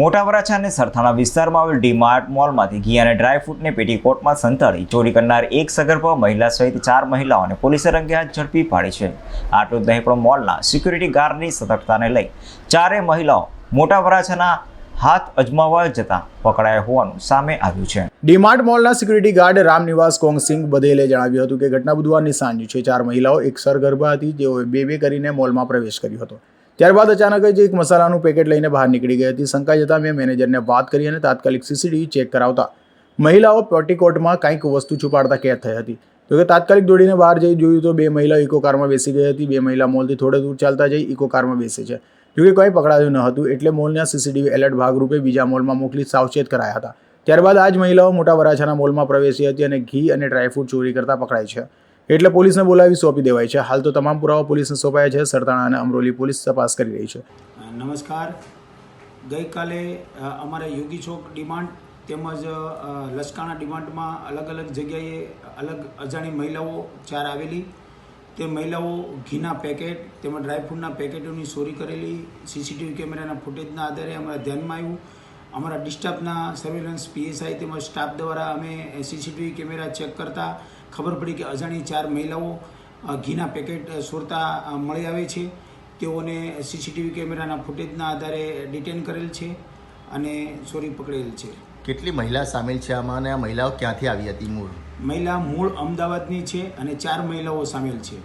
મોટા વરાછા અને સરથાણા વિસ્તારમાં આવેલ ડીમાર્ટ મોલમાંથી ઘી અને ડ્રાયફ્રૂટને પેટીકોટમાં સંતાડી ચોરી કરનાર એક સગર્ભા મહિલા સહિત ચાર મહિલાઓને પોલીસે રંગે હાથ ઝડપી પાડી છે. આટલું જ નહીં પણ મોલના સિક્યુરિટી ગાર્ડની સતર્કતાને લઈ ચારેય મહિલાઓ મોટા વરાછાના હાથ અજમાવવા જતાં પકડાયા હોવાનું સામે આવ્યું છે. ડીમાર્ટ મોલના સિક્યુરિટી ગાર્ડ રામનિવાસ કોંગસિંગ બધેલે જણાવ્યું હતું કે ઘટના બુધવારની સાંજ છે. ચાર મહિલાઓ, એક સરગર્ભા હતી, જેઓએ બે બે કરીને મોલમાં પ્રવેશ કર્યો હતો. ત્યારબાદ અચાનક જ એક મસાલાનું પેકેટ લઈને બહાર નીકળી ગઈ હતી. શંકા જતાં મેં મેનેજરને વાત કરી અને તાત્કાલિક સીસીટીવી ચેક કરાવતા. મહિલાઓ પેટીકોટમાં કંઈક વસ્તુ છુપાડતા કેદ થઈ હતી. જોકે તાત્કાલિક દોડીને બહાર જઈ જોયું તો બે મહિલાઓ ઇકો કારમાં બેસી ગઈ હતી. બે મહિલા મોલથી થોડે દૂર ચાલતા જઈ ઇકો કારમાં બેસે છે. જોકે કંઈ પકડાયું ન હતું એટલે મોલના સીસીટીવી એલર્ટ ભાગરૂપે બીજા મોલમાં મોકલી સાવચેત કરાયા હતા. ત્યારબાદ આ જ મહિલાઓ મોટા વરાછાના મોલમાં પ્રવેશી હતી અને ઘી અને ડ્રાયફ્રૂટ ચોરી કરતા પકડાઈ છે. એટલે પોલીસને બોલાવી સોંપી દેવાય છે. હાલ તો તમામ પુરાવા પોલીસને સોંપાયા છે. સરતાણા અને અમરોલી પોલીસ તપાસ કરી રહી છે. નમસ્કાર. ગઈકાલે અમારે યોગી ચોક ડિમાન્ડ તેમજ લસકાણા ડિમાન્ડમાં અલગ અલગ જગ્યાએ અલગ અજાણી મહિલાઓ ચાર આવેલી. તે મહિલાઓ ઘીના પેકેટ તેમજ ડ્રાયફ્રૂટના પેકેટોની ચોરી કરેલી. સીસીટીવી કેમેરાના ફૂટેજના આધારે અમારા ધ્યાનમાં આવ્યું. અમારા ડિસ્ટાફના સર્વેલન્સ પીએસઆઈ તેમજ સ્ટાફ દ્વારા અમે સીસીટીવી કેમેરા ચેક કરતા ખબર પડી કે અજાણી ચાર મહિલાઓ ઘીના પેકેટ સોરતા મળી આવે છે. તેઓને સીસીટીવી કેમેરાના ફૂટેજના આધારે ડિટેન કરેલ છે અને ચોરી પકડેલ છે. કેટલી મહિલા સામેલ છે આમાં અને આ મહિલાઓ ક્યાંથી આવી હતી મૂળ? મહિલા મૂળ અમદાવાદની છે અને ચાર મહિલાઓ સામેલ છે.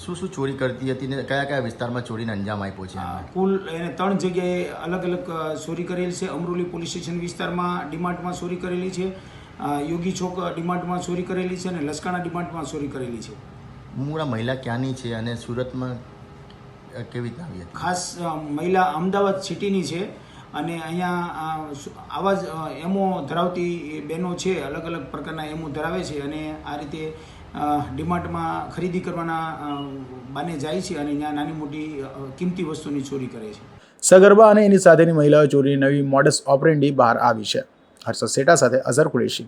શું શું ચોરી કરતી હતી ને કયા કયા વિસ્તારમાં ચોરીને અંજામ આપ્યો છે કુલ એને ત્રણ જગ્યાએ અલગ અલગ ચોરી કરેલી છે. અમરોલી પોલીસ સ્ટેશન વિસ્તારમાં ડીમાર્ટમાં ચોરી કરેલી છે. યોગી ચોક ડિમાન્ડમાં ચોરી કરેલી છે અને લસકાણા ડિમાન્ડમાં ચોરી કરેલી છે. મૂળ મહિલા ક્યાંની છે અને સુરતમાં કેવી રીતના આવી ખાસ મહિલા અમદાવાદ સિટીની છે અને અહીંયા આવા જ એમો ધરાવતી બહેનો છે અલગ અલગ પ્રકારના એમો ધરાવે છે અને આ રીતે અ, ડીમાર્ટમાં ખરીદી કરવાના બાને જાય છે અને ત્યાં નાની મોટી કિંમતી વસ્તુની ચોરી કરે છે. સગર્ભા અને એની સાથેની મહિલાઓ ચોરીની નવી મોડસ ઓપરેન્ડી બહાર આવી છે. હર્ષદ સેટા સાથે અઝર કુરેશી.